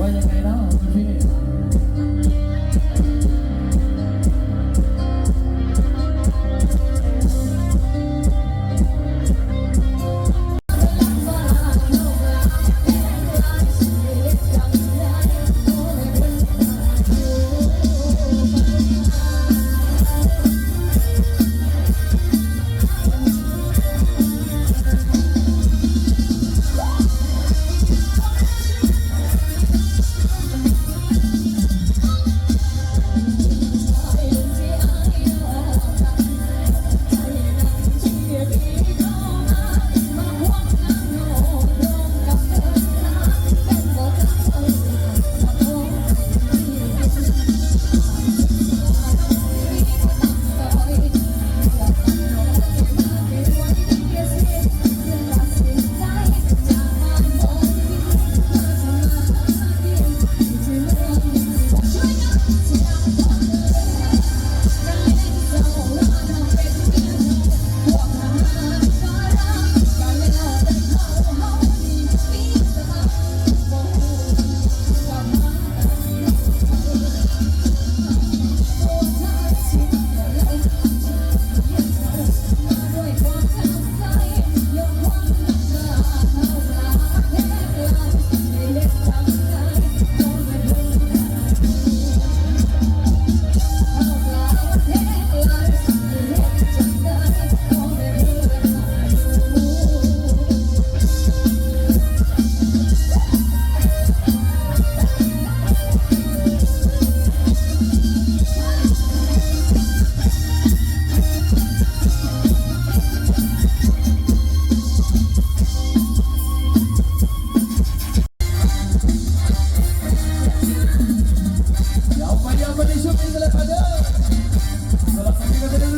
ว่ายังไง เนาะคุณพี่เดี๋ยวไปเดี๋ยวไปในช่วงนี้กันเลยค่ะเด้อสำหรับครั้งนี้ก็จะได้